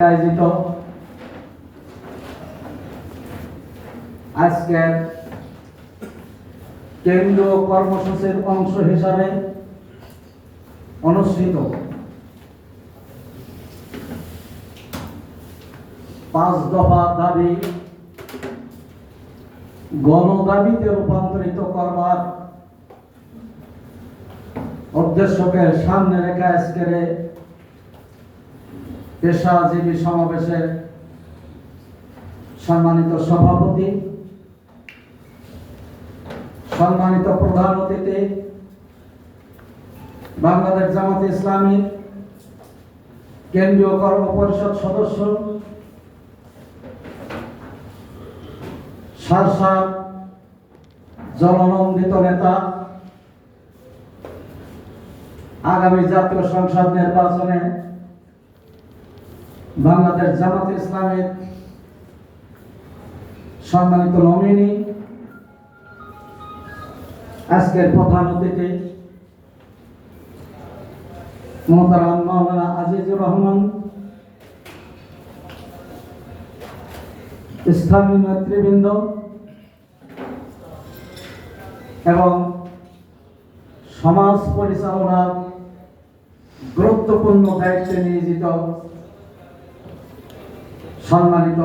আয়োজিত আজকের কেন্দ্রীয় কর্মসূচির অংশ হিসাবে অনুষ্ঠিত পাঁচ দফা দাবি গণদাবিতে রূপান্তরিত করবার উদ্দেশ্যকে সামনে রেখে আজকের পেশাজীবী সমাবেশের সম্মানিত সভাপতি, সম্মানিত প্রধান অতিথি, বাংলাদেশ জামাত ইসলামী কেন্দ্রীয় কর্ম পরিষদ সদস্য, সারসার জননন্দিত নেতা, আগামী জাতীয় সংসদ নির্বাচনে বাংলাদেশ জামাত ইসলামের সম্মানিত নমিনি, আজকের প্রধান অতিথি মোহতারাম মাওলানা আজিজুর রহমান ইসলামী নেতৃবৃন্দ এবং সমাজ পরিচালনার গুরুত্বপূর্ণ দায়িত্বে নিয়োজিত সম্মানিত